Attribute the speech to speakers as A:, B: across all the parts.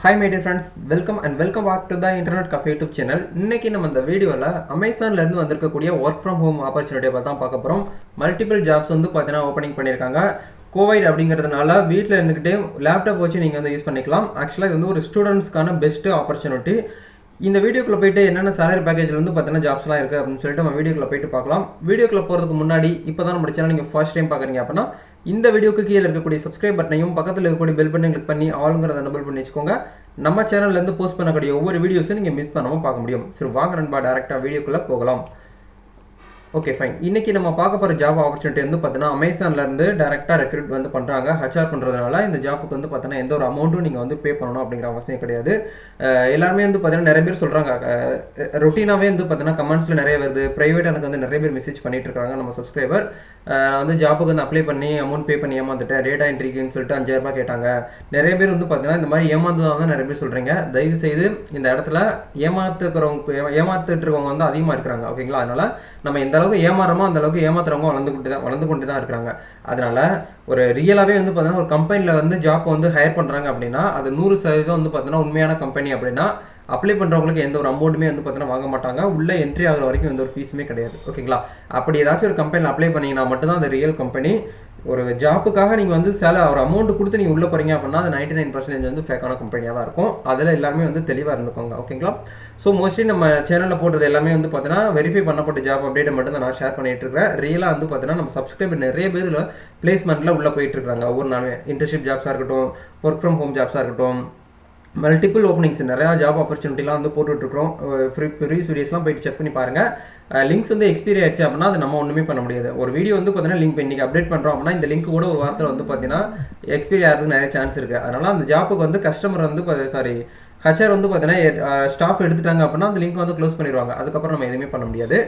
A: Hi my dear friends welcome and welcome back to the internet cafe YouTube channel இன்னைக்கு நம்ம இந்த வீடியோவில் அமேசான்லேருந்து வந்திருக்கக்கூடிய ஒர்க் ஃப்ரம் ஹோம் ஆப்பர்ச்சுனிட்டியை பார்த்து தான் பார்க்க போகிறோம் மல்டிபிள் ஜாப்ஸ் வந்து பார்த்தீங்கன்னா ஓப்பனிங் பண்ணியிருக்காங்க. கோவைட் அப்படிங்கிறதுனால வீட்டில் இருந்துக்கிட்டே லேப்டாப் வச்சு நீங்கள் வந்து யூஸ் பண்ணிக்கலாம். ஆக்சுவலாக இது வந்து ஒரு ஸ்டூடெண்ட்ஸ்க்கான பெஸ்ட்டு ஆப்பர்ச்சுனிட்டி இந்த வீடியோக்குள்ள போயிட்டு என்னென்ன சேலரி பேக்கேஜில் வந்து பார்த்தீங்கன்னா ஜாப்ஸ்லாம் இருக்குது அப்படின்னு சொல்லிட்டு நம்ம வீடியோக்குள்ள போயிட்டு பார்க்கலாம். வீடியோக்குள்ளே போகிறதுக்கு முன்னாடி இப்போ தான் நம்ம சேனல் நீங்கள் ஃபர்ஸ்ட் டைம் பார்க்குறீங்க அப்படின்னா இந்த வீடியோக்கு கீழே இருக்கக்கூடிய சப்ஸ்கிரைப் பட்டனையும் பக்கத்தில் இருக்கக்கூடிய பெல் பட்டனையும் கிளிக் பண்ணி ஆளுங்கிறத நம்பர் பண்ணி வச்சுக்கோங்க. நம்ம சேனல்லேருந்து போஸ்ட் பண்ணக்கூடிய ஒவ்வொரு வீடியோஸும் நீங்கள் மிஸ் பண்ணாமல் பார்க்க முடியும். சரி வாங்க நண்பா டேரெக்டாக வீடியோக்குள்ளே போகலாம். ஓகே ஃபைன் இன்றைக்கி நம்ம பார்க்க போகிற ஜாப் ஆப்பர்ச்சுனிட்டி வந்து பார்த்தீங்கன்னா அமேசான்லேருந்து டேரெக்டாக ரெக்ரூட் வந்து பண்ணுறாங்க ஹச்ஆர் பண்ணுறதுனால இந்த ஜாப்புக்கு வந்து பார்த்தீங்கன்னா எந்த ஒரு அமௌண்ட்டும் நீங்கள் வந்து பே பண்ணணும் அப்படிங்கிற அவசியம் கிடையாது. எல்லாருமே வந்து பார்த்தீங்கன்னா நிறைய பேர் சொல்கிறாங்க ரொட்டீனாகவே வந்து பார்த்தீங்கன்னா கமெண்ட்ஸில் நிறைய வருது. ப்ரைவேட் எனக்கு வந்து நிறைய பேர் மெசேஜ் பண்ணிட்டு இருக்காங்க நம்ம சப்ஸ்கிரைபர் நான் வந்து ஜாப்புக்கு வந்து அப்ளை பண்ணி அமௌண்ட் பே பண்ணி ஏமாந்துட்டேன். டேட்டா என்ட்ரிக்குன்னு சொல்லிட்டு அஞ்சாயிரரூபா கேட்டாங்க. நிறைய பேர் வந்து பார்த்தீங்கன்னா இந்த மாதிரி ஏமாந்ததாக தான் நிறைய பேர் சொல்கிறீங்க தயவு செய்து இந்த இடத்துல ஏமாத்துக்கிறவங்க ஏமாத்துட்டு இருக்கவங்க வந்து அதிகமாக இருக்கிறாங்க. ஓகேங்களா அதனால் நம்ம எந்த அளவுக்கு ஏமாறுறோமோ அந்த அளவுக்கு ஏமாத்துறவங்க வளர்ந்து கொண்டு தான் வளர்ந்து கொண்டு தான் இருக்கிறாங்க. அதனால ஒரு ரியலாகவே வந்து பார்த்தீங்கன்னா ஒரு கம்பெனியில் வந்து ஜாப் வந்து ஹையர் பண்ணுறாங்க அப்படின்னா அது நூறு சதவீதம் வந்து பார்த்தீங்கன்னா உண்மையான கம்பெனி அப்படின்னா அப்ளை பண்ணுறவங்களுக்கு எந்த ஒரு அமௌண்ட்டுமே வந்து பார்த்தீங்கன்னா வாங்க மாட்டாங்க. உள்ளே என்ட்ரி ஆகிற வரைக்கும் எந்த ஒரு ஃபீஸுமே கிடையாது. ஓகேங்களா? அப்படி ஏதாச்சும் ஒரு கம்பெனியில் அப்ளை பண்ணிங்கன்னா மட்டும்தான் அது ரியல் கம்பெனி ஒரு ஜாப்புக்காக நீங்கள் வந்து சில ஒரு அமௌண்ட் கொடுத்து நீங்கள் உள்ளே போகிறீங்க அப்படின்னா அது நைன்டி நைன் பர்சன்டேஜ் வந்து ஃபேக்கான கம்பெனியாக தான் இருக்கும். அதில் எல்லாமே வந்து தெளிவாக இருந்துக்கோங்க. ஓகேங்களா? ஸோ மோஸ்ட்லி நம்ம சேனலில் போடுறது எல்லாமே வந்து பார்த்தீங்கன்னா வெரிஃபை பண்ணப்பட்ட ஜாப் அப்டேட்டை மட்டும் தான் நான் ஷேர் பண்ணிட்டு இருக்கிறேன் ரியலாக வந்து பார்த்தீங்கன்னா நம்ம சப்ஸ்கிரைபர் நிறைய பேர் பிளேஸ்மெண்ட்டில் உள்ளே போயிட்டு இருக்காங்க ஒவ்வொரு நாளுமே. இன்டர்ன்ஷிப் ஜாப்ஸாக இருக்கட்டும் ஒர்க் ஃப்ரம் ஹோம் ஜாப்ஸாக இருக்கட்டும் மல்டிபிள் ஓப்பனிங்ஸ் நிறையா ஜாப் ஆப்பர்ச்சுனிட்டிலாம் வந்து போட்டுட்ருக்கோம் ஃப்ரீ ப்ரீஸ் வீடியோஸ்லாம் போயிட்டு செக் பண்ணி பாருங்கள் லிங்க்ஸ் வந்து எக்ஸ்பீரி ஆயிடுச்சு அப்படின்னா அது நம்ம ஒன்றுமே பண்ண முடியாது. ஒரு வீடியோ வந்து பார்த்தீங்கன்னா லிங்க் இன்றைக்கி அப்டேட் பண்ணுறோம் அப்படின்னா இந்த லிங்க் கூட ஒரு வாரத்தில் வந்து பார்த்தீங்கன்னா எக்ஸ்பீரி ஆகிறதுக்கு நிறைய சான்ஸ் இருக்குது அதனால் அந்த ஜாப்புக்கு வந்து கஸ்டமர் வந்து சாரி ஹச்ஆர் வந்து பார்த்தீங்கன்னா ஸ்டாஃப் எடுத்துட்டாங்க அப்படின்னா அந்த லிங்க் வந்து க்ளோஸ் பண்ணிடுவாங்க. அதுக்கப்புறம் நம்ம எதுவுமே பண்ண முடியாது.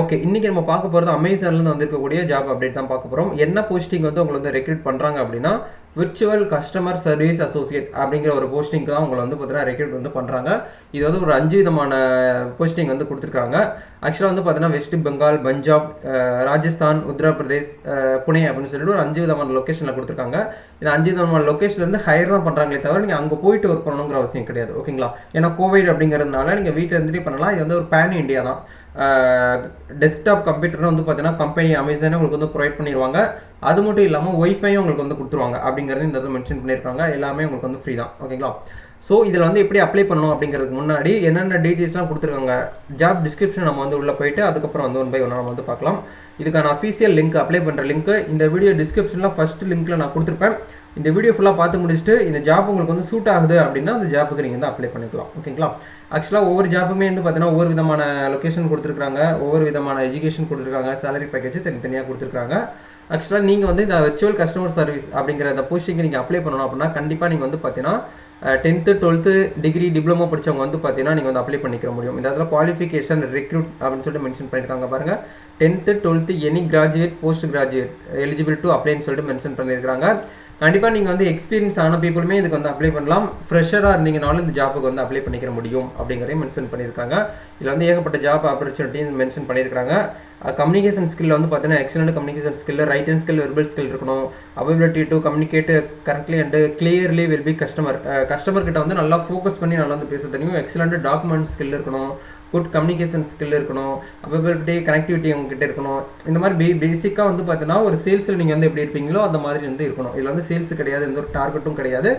A: ஓகே இன்றைக்கி நம்ம பார்க்க போகிறது அமேசான்லேருந்து வந்திருக்கக்கூடிய ஜாப் அப்டேட் தான் பார்க்க போகிறோம் என்ன போஸ்டிங் வந்து உங்களை வந்து ரெக்ரூட் பண்ணுறாங்க அப்படின்னா விர்ச்சுவல் கஸ்டமர் சர்வீஸ் அசோசியேட் அப்படிங்கிற ஒரு போஸ்டிங்க்கு தான் உங்களை வந்து பார்த்தீங்கன்னா ரெக்ரூட் வந்து பண்ணுறாங்க இது வந்து ஒரு அஞ்சு விதமான போஸ்டிங் வந்து கொடுத்துருக்காங்க. ஆக்சுவலாக வந்து பார்த்தீங்கன்னா வெஸ்ட் பெங்கால் பஞ்சாப் ராஜஸ்தான் உத்தரப்பிரதேஷ் புனே அப்படின்னு சொல்லிட்டு ஒரு அஞ்சு விதமான லொக்கேஷனில் கொடுத்துருக்காங்க. இந்த அஞ்சு விதமான லொக்கேஷன்லேருந்து ஹையர் தான் பண்ணுறாங்களே தவிர நீங்கள் அங்கே போயிட்டு ஒர்க் பண்ணணுங்கிற அவசியம் கிடையாது. ஓகேங்களா ஏன்னா கோவிட் அப்படிங்கிறதுனால நீங்கள் வீட்டில் இருந்துட்டு பண்ணலாம். இது வந்து ஒரு பேன் இண்டியா தான். டெஸ்க்டாப் கம்ப்யூட்டர்னு வந்து பார்த்தீங்கன்னா கம்பெனி அமேசானே உங்களுக்கு வந்து ப்ரொவைட் பண்ணிடுவாங்க அது மட்டும் இல்லாமல் ஒய்ஃபையும் உங்களுக்கு வந்து கொடுத்துருவாங்க. அப்படிங்கிறது இந்த இடத்துல மென்ஷன் பண்ணியிருக்காங்க. எல்லாமே உங்களுக்கு வந்து ஃப்ரீ தான். ஓகேங்களா ஸோ இதில் வந்து எப்படி அப்ளை பண்ணணும் அப்படிங்கிறதுக்கு முன்னாடி என்னென்ன டீட்டெயில்ஸ்லாம் கொடுத்துருக்காங்க? ஜாப் டிஸ்கிரிப்ஷன் நம்ம வந்து உள்ளே போயிட்டு அதுக்கப்புறம் வந்து ஒன் பை ஒன் நம்ம வந்து பார்க்கலாம். இதுக்கான அஃபீஷியல் லிங்க் அப்ளை பண்ணுற லிங்க் இந்த வீடியோ டிஸ்கிரிப்ஷனில் ஃபர்ஸ்ட் லிங்க்கில் நான் கொடுத்துருப்பேன். இந்த வீடியோ ஃபுல்லாக பார்த்து முடிச்சுட்டு இந்த ஜாப் உங்களுக்கு வந்து சூட் ஆகுது அப்படின்னா அந்த ஜாப்புக்கு நீங்கள் வந்து அப்ளை பண்ணிக்கலாம். ஓகேங்களா ஆக்சுவலாக ஒவ்வொரு ஜாப்புமே வந்து பார்த்தீங்கன்னா ஒவ்வொரு விதமான லொக்கேஷன் கொடுத்துருக்காங்க. ஒவ்வொரு விதமான எஜுகேஷன் கொடுத்துருக்காங்க. சேலரி பேக்கேஜ் தனித்தனியாக கொடுத்துருக்காங்க. ஆக்சுவலாக நீங்கள் வந்து இந்த விர்ச்சுவல் கஸ்டமர் சர்வீஸ் அப்படிங்கிற அந்த போஸ்டிங்க்கு நீங்கள் அப்ளை பண்ணணும் அப்படின்னா கண்டிப்பாக நீங்கள் வந்து பார்த்தீங்கன்னா டென்த்து டுவெல்த்து டிகிரி டிப்ளமோ படித்தவங்க வந்து பார்த்தீங்கன்னா நீங்கள் வந்து அப்ளை பண்ணிக்க முடியும். இந்த இடத்துல குவாலிஃபிகேஷன் ரெக்ரூட் அப்படின்னு சொல்லிட்டு மென்ஷன் பண்ணியிருக்காங்க பாருங்கள் tenth twelfth any graduate post graduate eligible to அப்ளைன்னு சொல்லிட்டு மென்ஷன் பண்ணியிருக்காங்க. கண்டிப்பாக நீங்கள் வந்து எக்ஸ்பீரியன்ஸ் ஆன பீப்புளுமே இதுக்கு வந்து அப்ளை பண்ணலாம். ஃப்ரெஷராக இருந்தீங்கனாலும் இந்த ஜாப்புக்கு வந்து அப்ளை பண்ணிக்கிற முடியும் அப்படிங்கிறதையும் மென்ஷன் பண்ணியிருக்காங்க. இதில் வந்து ஏகப்பட்ட ஜாப் ஆப்பர்ச்சுனிட்டின்னு மென்ஷன் பண்ணியிருக்காங்க. கம்யூனிகேஷன் ஸ்கில் வந்து பார்த்தீங்கன்னா excellent communication skill writing skill verbal skill இருக்கணும். Availability to communicate correctly and clearly will be customer customer கிட்ட வந்து நல்லா ஃபோக்கஸ் பண்ணி நல்லா வந்து பேச தெரியும் எக்ஸலண்ட் டாக்குமெண்ட் ஸ்கில் இருக்கணும். குட் கம்யூனிகேஷன் ஸ்கில் இருக்கணும் அவைபிலிட்டி கனெக்டிவிட்டி உங்ககிட்ட இருக்கணும். இந்த மாதிரி பே பேசிக்காக வந்து பார்த்தீங்கன்னா ஒரு சேல்ஸில் நீங்கள் வந்து எப்படி இருப்பீங்களோ அந்த மாதிரி வந்து இருக்கணும். இதில் வந்து சேல்ஸ் கிடையாது எந்த ஒரு டார்கெட்டும் கிடையாது.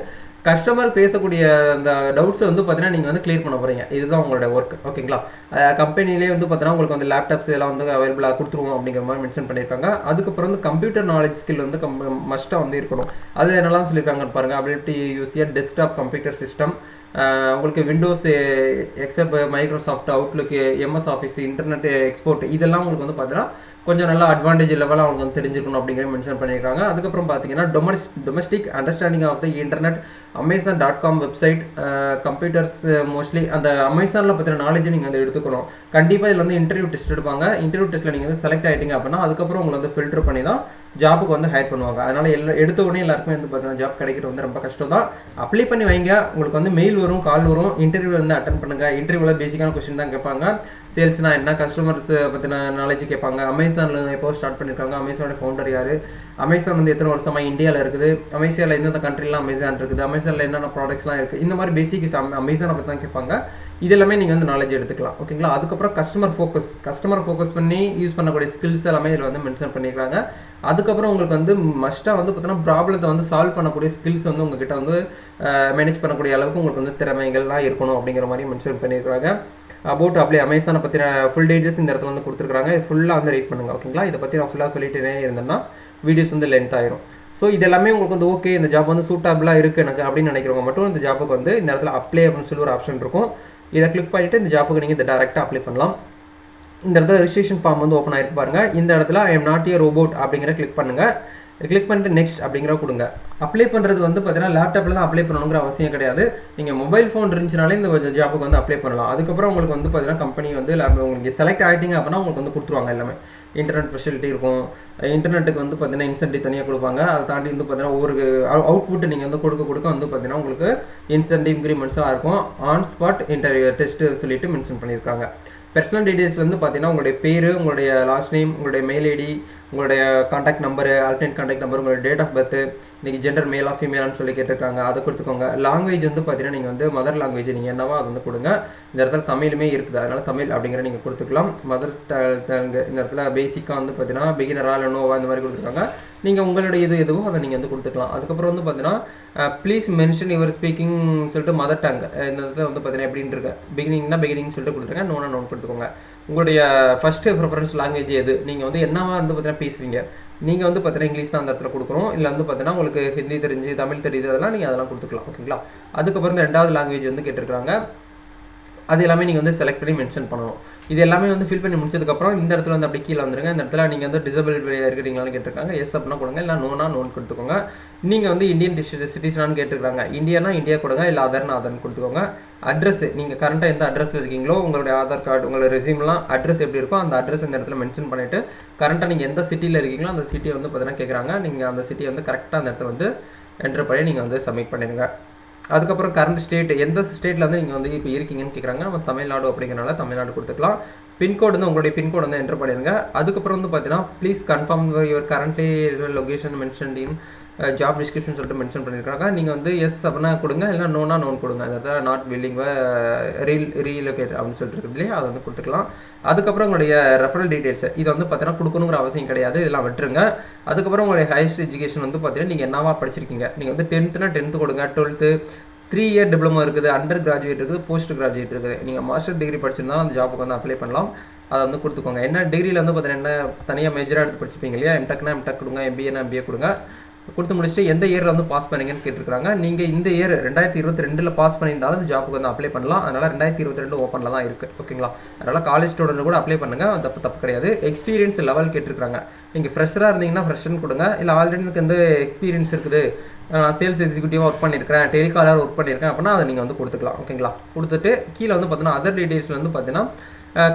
A: கஸ்டமர் பேசக்கூடிய அந்த டவுட்ஸை வந்து பார்த்தீங்கன்னா நீங்கள் வந்து கிளியர் பண்ண போகிறீங்க இதுதான் உங்களோட ஒர்க் ஓகேங்களா? கம்பெனிலே வந்து பார்த்தீங்கன்னா உங்களுக்கு வந்து லேப்டாப்ஸ் இதெல்லாம் வந்து அவைலபிளாக கொடுத்துருவோம் அப்படிங்கிற மாதிரி மென்ஷன் பண்ணியிருக்காங்க அதுக்கப்புறம் வந்து கம்ப்யூட்டர் நாலேஜ் ஸ்கில் வந்து கம் மஸ்ட்டாக வந்து இருக்கணும். அது என்னெல்லாம் சொல்லியிருக்காங்கன்னு பாருங்கள் அபிலிட்டி யூஸ் இயர் டெஸ்க்டாப் கம்ப்யூட்டர் சிஸ்டம் உங்களுக்கு Windows XP Microsoft Outlook MS Office Internet Explorer இதெல்லாம் உங்களுக்கு வந்து பார்த்தீங்கன்னா கொஞ்சம் நல்லா அட்வான்டேஜ் லெவலாக அவங்க வந்து தெரிஞ்சுக்கணும் அப்படிங்கிற மென்ஷன் பண்ணியிருக்காங்க. அதுக்கப்புறம் பார்த்தீங்கன்னா டொமஸ் domestic understanding of the internet Amazon dot com website computers mostly அந்த அமேசானில் பற்றின நாலேஜ் நீங்கள் வந்து எடுத்துக்கணும். கண்டிப்பாக இதில் வந்து இன்டர்வியூ டெஸ்ட் எடுப்பாங்க. இன்டர்வியூ டெஸ்ட்டில் நீங்கள் வந்து செலக்ட் ஆகிட்டீங்க அப்படின்னா அதுக்கப்புறம் உங்களை வந்து ஃபில்டர் பண்ணி தான் ஜாப்புக்கு வந்து ஹையர் பண்ணுவாங்க. அதனால் எல்லா எடுத்த உடனே எல்லாருக்குமே வந்து பார்த்தீங்கன்னா ஜாப் கிடைக்கிறது வந்து ரொம்ப கஷ்டம் தான் அப்ளை பண்ணி வைங்க. உங்களுக்கு வந்து மெயில் வரும் கால் வரும். இன்டர்வியூ வந்து அட்டன் பண்ணுங்கள் இன்டர்வியூவில் பேசிக்கான கொஸ்டின் தான் கேட்பாங்க. சேல்ஸ்னால் என்ன? கஸ்டமர்ஸ் பற்றின நாலேஜ் கேட்பாங்க. அமேசானில் எப்போ ஸ்டார்ட் பண்ணியிருக்காங்க அமேசானோட ஃபவுண்டர் யார்? அமேசான் வந்து எத்தனை வருஷமாக இந்தியாவில் இருக்குது? அமேசானில் எந்தெந்த கண்ட்ரிலாம் அமேசான் இருக்குது? அமேசானில் என்னென்ன ப்ராடக்ட்ஸ்லாம் இருக்குது இந்த மாதிரி பேசிக்ஸ் அமேசானை பற்றி தான் கேட்பாங்க. இது எல்லாமே நீங்கள் வந்து நாலேஜ் எடுத்துக்கலாம். ஓகேங்களா அதுக்கப்புறம் கஸ்டமர் ஃபோக்கஸ் கஸ்டமர் ஃபோக்கஸ் பண்ணி யூஸ் பண்ணக்கூடிய ஸ்கில்ஸ் எல்லாமே இதில் வந்து மென்ஷன் பண்ணியிருக்காங்க அதுக்கப்புறம் உங்களுக்கு வந்து மஸ்ட்டாக வந்து பார்த்தீங்கன்னா ப்ராப்ளத்தை வந்து சால்வ் பண்ணக்கூடிய ஸ்கில்ஸ் வந்து உங்ககிட்ட வந்து மேனேஜ் பண்ணக்கூடிய அளவுக்கு உங்களுக்கு வந்து திறமைகள்லாம் இருக்கணும் அப்படிங்கிற மாதிரி மென்ஷன் பண்ணியிருக்காங்க அபவுட் அப்படியே அமேசானை பற்றின ஃபுல் டீட்டெயில்ஸ் இந்த இடத்துல வந்து கொடுத்துருக்காங்க இது ஃபுல்லாக வந்து ரீட் பண்ணுங்கள் ஓகேங்களா இதை பற்றி நான் ஃபுல்லாக சொல்லிட்டே இருந்தேன்னா வீடியோஸ் வந்து லென்த் ஆயிரும். ஸோ இது எல்லாமே உங்களுக்கு வந்து ஓகே இந்த ஜாப் வந்து சூட்டபிளாக இருக்குது எனக்கு அப்படின்னு நினைக்கிறவங்க மட்டும் இந்த ஜாப்புக்கு வந்து இந்த இடத்துல அப்ளை அப்படின்னு சொல்லி ஒரு ஆப்ஷன் இருக்கும். இதை கிளிக் பண்ணிவிட்டு இந்த ஜாப்புக்கு நீங்கள் இந்த டேரெக்டாக அப்ளை பண்ணலாம். இந்த இடத்துல ரிஜிஸ்ட்ரேஷன் ஃபார்ம் வந்து ஓப்பன் ஆகிருக்கு பாருங்கள் இந்த இடத்துல I am not a robot அப்படிங்கிற கிளிக் பண்ணுங்கள் கிளிக் பண்ணிட்டு நெக்ஸ்ட் அப்படிங்கிற கொடுங்க. அப்ளை பண்ணுறது வந்து பார்த்தீங்கன்னா லேப்டாப்பில் தான் அப்ளை பண்ணணுங்கிற அவசியம் கிடையாது. நீங்கள் மொபைல் ஃபோன் இருந்துச்சுனாலே இந்த ஜாப்புக்கு வந்து அப்ளை பண்ணலாம். அதுக்கப்புறம் உங்களுக்கு வந்து பார்த்தீங்கன்னா கம்பெனி வந்து உங்களுக்கு செலக்ட் ஆகிட்டீங்க அப்படின்னா உங்களுக்கு வந்து கொடுத்துருவாங்க எல்லாமே. இன்டர்நெட் ஃபெசிலிட்டி இருக்கும். இன்டர்நெட்டுக்கு வந்து பார்த்தீங்கன்னா இன்சென்டிவ் தனியாக கொடுப்பாங்க. அதை தாண்டி வந்து பார்த்தீங்கன்னா ஒவ்வொரு அவுட்புட் நீங்கள் வந்து கொடுக்க கொடுக்க வந்து பார்த்தீங்கன்னா உங்களுக்கு இன்சென்டிவ் இன்க்ரிமெண்ட்ஸாக இருக்கும். ஆன் ஸ்பாட் இன்டர்வியூ டெஸ்ட்டு சொல்லிட்டு மென்ஷன் பண்ணியிருக்காங்க. பர்சனல் டீடைல்ஸ் வந்து பார்த்தீங்கன்னா உங்களுடைய பேர் உங்களுடைய லாஸ்ட் நேம் உங்களுடைய மெயில் ஐடி உங்களுடைய contact number alternate contact number உங்களோட டேட் ஆஃப் பர்த் இன்றைக்கி ஜெண்டர் மேலா ஃபீமேலான்னு சொல்லி கேட்டிருக்காங்க அதை கொடுத்துக்கோங்க. லாங்குவேஜ் வந்து பார்த்தீங்கன்னா நீங்கள் வந்து மதர் லாங்குவேஜ் நீங்கள் என்னவோ அதை வந்து கொடுங்க. இந்த இடத்துல தமிழுமே இருக்குது அதனால் தமிழ் அப்படிங்கிற நீங்கள் கொடுத்துக்கலாம். மதர் டங்கு இந்த இடத்துல பேசிக்காக வந்து பார்த்தீங்கன்னா பிகினரா இல்லை நோவா இந்த மாதிரி கொடுத்துருக்காங்க. நீங்கள் உங்களுடைய இது எதுவோ அதை நீங்கள் வந்து கொடுத்துக்கலாம். அதுக்கப்புறம் வந்து பார்த்தீங்கன்னா ப்ளீஸ் மென்ஷன் யுவர் ஸ்பீக்கிங் சொல்லிட்டு மதர் டங் இந்த இடத்துல வந்து பார்த்தீங்கன்னா எப்படின்னு இருக்கு. பிகினிங்னா பிகினிங் சொல்லிட்டு கொடுத்துருங்க. நோனா நோன் கொடுத்துக்கோங்க. உங்களுடைய ஃபஸ்ட்டு ப்ரிஃபரன்ஸ் லாங்குவேஜ் எது? நீங்கள் வந்து என்னவா வந்து பார்த்தீங்கன்னா பேசுவீங்க? நீங்கள் வந்து பார்த்தீங்கன்னா இங்கிலீஷ் தான் அந்த இடத்துல கொடுக்குறோம் இல்லை வந்து பார்த்தீங்கன்னா உங்களுக்கு ஹிந்தி தெரிஞ்சு தமிழ் தெரியுது அதெல்லாம் நீங்கள் அதெல்லாம் கொடுத்துக்கலாம் ஓகேங்களா அதுக்கப்புறம் இந்த ரெண்டாவது லாங்குவேஜ் வந்து கேட்டிருக்காங்க அது எல்லாமே நீங்கள் வந்து செலக்ட் பண்ணி மென்ஷன் பண்ணணும். இது எல்லாமே வந்து ஃபில் பண்ணி முடிச்சதுக்கப்புறம் இந்த இடத்துல வந்து அப்படி கீழே வந்துருங்க. இந்த இடத்துல நீங்கள் வந்து டிசபிள் இருக்கிறீங்களான்னு கேட்டிருக்காங்க. எஸ் அப்படின்னா கொடுங்க. இல்லை நோனா நோன் கொடுத்துக்கோங்க. நீங்கள் வந்து இந்தியன் சிட்டிசனான்னு கேட்டிருக்காங்க. இந்தியானா இந்தியா கொடுங்க. இல்லை அதர்னா அதர்னு கொடுத்துக்கோங்க. அட்ரஸ் நீங்கள் கரண்ட்டாக எந்த அட்ரஸில் இருக்கீங்களோ உங்களுடைய ஆதார் கார்டு உங்களோட ரெசியூம்லாம் அட்ரஸ் எப்படி இருக்கோ அந்த அட்ரஸ் இந்த இடத்துல மென்ஷன் பண்ணிவிட்டு கரண்ட்டாக நீங்கள் எந்த சிட்டியில் இருக்கீங்களோ அந்த சிட்டியை வந்து பார்த்தீங்கன்னா கேட்குறாங்க. நீங்கள் அந்த சிட்டியை வந்து கரெக்டாக அந்த இடத்துல வந்து என்ட்ரு பண்ணி நீங்கள் வந்து சப்மிட் பண்ணிடுங்க. அதுக்கப்புறம் கரண்ட் ஸ்டேட் எந்த ஸ்டேட்டில் வந்து நீங்கள் வந்து இப்போ இருக்கீங்கன்னு கேட்குறாங்க நம்ம தமிழ்நாடு அப்படிங்கிறனால தமிழ்நாடு கொடுத்துக்கலாம். பின்கோடு வந்து உங்களுடைய பின்கோடு வந்து என்டர் பண்ணிடுங்க. அதுக்கப்புறம் வந்து பார்த்தீங்கன்னா please confirm your currently location mention in job description சொல்லிட்டு மென்ஷன் பண்ணியிருக்காங்க நீங்கள் வந்து எஸ் அப்படின்னா கொடுங்க. இல்லை நோனா நோன் கொடுங்க. அதாவது நாட் வில்லிங் ரீல் ரீலொகேட் அப்படின்னு சொல்லிட்டு இருக்குது இல்லையா? அதை வந்து கொடுத்துக்கலாம். அதுக்கப்புறம் உங்களுடைய ரெஃபரல் டீட்டெயில்ஸ் இதை வந்து பார்த்தீங்கன்னா கொடுக்கணுங்கிற அவசியம் கிடையாது. இதெல்லாம் விட்டுருங்க. அதுக்கப்புறம் உங்களுடைய ஹையஸ்ட் எஜுகேஷன் வந்து பார்த்தீங்கன்னா நீங்கள் என்னவா படிச்சிருக்கீங்க? நீங்கள் வந்து டென்த்துனா டென்த்து கொடுங்க. டுவெல்த்து த்ரீ இயர் டிப்ளமோ இருக்குது. அண்டர் கிராஜுவேட் இருக்குது. போஸ்ட் கிராஜுவேட் இருக்குது. நீங்கள் மாஸ்டர் டிகிரி படிச்சிருந்தாலும் அந்த ஜாப்புக்கு வந்து அப்ளை பண்ணலாம். அதை வந்து கொடுத்துக்கோங்க. என்ன டிகிரியில் வந்து பார்த்தீங்கன்னா என்ன தனியாக மேஜராக எடுத்து படிச்சுப்பீங்க இல்லையா? எம்டெக்னா எம்டெக் கொடுங்க. எம்பிஏனா எம்பிஏ கொடுங்க. கொடுத்து முடிச்சுட்டு எந்த இயரில் வந்து பாஸ் பண்ணீங்கன்னு கேட்டிருக்காங்க நீங்கள் இந்த இயர் ரெண்டாயிரத்தி இருபத்தி ரெண்டில் பாஸ் பண்ணியிருந்தாலும் அந்த ஜாப்புக்கு வந்து அப்ளை பண்ணலாம். அதனால் ரெண்டாயிரத்தி இருபத்தி ரெண்டு ஓப்பனில் தான் இருக்குது ஓகேங்களா அதனால் காலேஜ் ஸ்டூடெண்ட் கூட அப்ளை பண்ணுங்கள் தப்பு தப்பு கிடையாது. எக்ஸ்பீரியன்ஸ் லெவல் கேட்டிருக்காங்க நீங்கள் ஃப்ரெஷராக இருந்தீங்கன்னா ஃப்ரெஷ்ஷன் கொடுங்க. இல்லை ஆல்ரெடி எனக்கு வந்து எக்ஸ்பீரியன்ஸ் இருக்குது? சேல்ஸ் எக்ஸிக்யூட்டிவாக ஒர்க் பண்ணியிருக்கேன் டெலிகாலர் ஒர்க் பண்ணியிருக்கேன். அப்படின்னா அதை நீங்கள் வந்து கொடுத்துக்கலாம். ஓகேங்களா கொடுத்துட்டு கீழே வந்து பார்த்தீங்கன்னா அதர் டீட்டெயில்ஸில் வந்து பார்த்தீங்கன்னா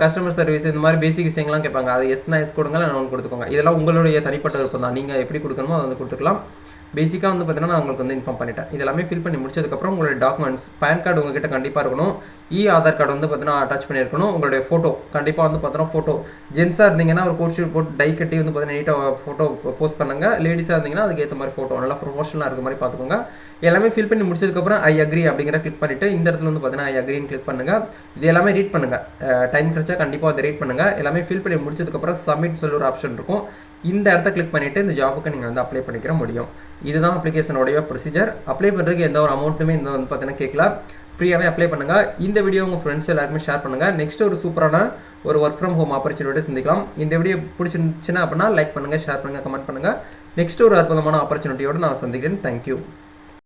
A: கஸ்டமர் சர்வீஸ் இந்த மாதிரி பேசிக் விஷயங்கள்லாம் கேட்பாங்க. அது எஸ்னா எஸ் கொடுங்க நான் ஒன்று கொடுத்துக்கோங்க. இதெல்லாம் உங்களுடைய தனிப்பட்ட விருப்பம் தான் நீங்கள் எப்படி கொடுக்கணுமோ அதை வந்து கொடுத்துக்கலாம். பேசிக்காக வந்து பார்த்தீங்கன்னா நான் உங்களுக்கு வந்து இன்ஃபார்ம் பண்ணிட்டேன். இது எல்லாமே ஃபில் பண்ணி முடிச்சதுக்கப்புறம் உங்களுடைய டாக்குமெண்ட்ஸ் பேன் கார்டு உங்ககிட்ட கண்டிப்பாக இருக்கணும். இ ஆதார் கார்டு வந்து பார்த்தீங்கன்னா அட்டாச் பண்ணியிருக்கணும். உங்களுடைய ஃபோட்டோ கண்டிப்பாக வந்து பார்த்தீங்கன்னா ஃபோட்டோ ஜென்ஸாக இருந்தீங்கன்னா ஒரு கோட் ஷீட் போட்டு டை கட்டி வந்து பார்த்தீங்கன்னா நீட்டாக ஃபோட்டோ போஸ்ட் பண்ணுங்க. லேடிஸாக இருந்தீங்கன்னா அதுக்கேற்ற மாதிரி ஃபோட்டோ நல்லா ப்ரொஃபஷனலாக இருக்க மாதிரி பார்த்துக்கோங்க எல்லாமே ஃபில் பண்ணி முடிச்சதுக்கப்புறம் ஐ அக்ரி அப்படிங்கிற கிளிக் பண்ணிட்டு இந்த இடத்துல வந்து பார்த்தீங்கன்னா ஐ அக்ரின்னு கிளிக் பண்ணுங்க. இது எல்லாமே ரீட் பண்ணுங்கள் டைம் கிடச்சா கண்டிப்பாக அதை ரீட் பண்ணுங்கள் எல்லாமே ஃபில் பண்ணி முடிச்சதுக்கப்புறம் சப்மிட் சொல்லி ஒரு ஆப்ஷன் இருக்கும். இந்த இடத்த கிளிக் பண்ணிவிட்டு இந்த ஜாபுக்கு நீங்கள் வந்து அப்ளை பண்ணிக்கிற முடியும். இதுதான் அப்ளிகேஷனோடைய ப்ரொசீஜர் அப்ளை பண்ணுறதுக்கு எந்த ஒரு அமௌண்ட்டுமே இந்த வந்து பார்த்தீங்கன்னா கேட்கல. ஃப்ரீயாகவே அப்ளை பண்ணுங்கள் இந்த வீடியோ உங்கள் ஃப்ரெண்ட்ஸ் எல்லாருமே ஷேர் பண்ணுங்கள் நெக்ஸ்ட் ஒரு சூப்பரான ஒரு ஒர்க் ஃப்ரம் ஹோம் ஆப்பர்ச்சுனிட்டி சந்திக்கலாம். இந்த வீடியோ பிடிச்சிருந்துச்சுன்னா அப்படின்னா லைக் பண்ணுங்கள் ஷேர் பண்ணுங்கள் கமெண்ட் பண்ணுங்கள் நெக்ஸ்ட் ஒரு அற்புதமான ஆப்பர்ச்சுனிட்டியோடு நான் சந்திக்கிறேன். தேங்க்யூ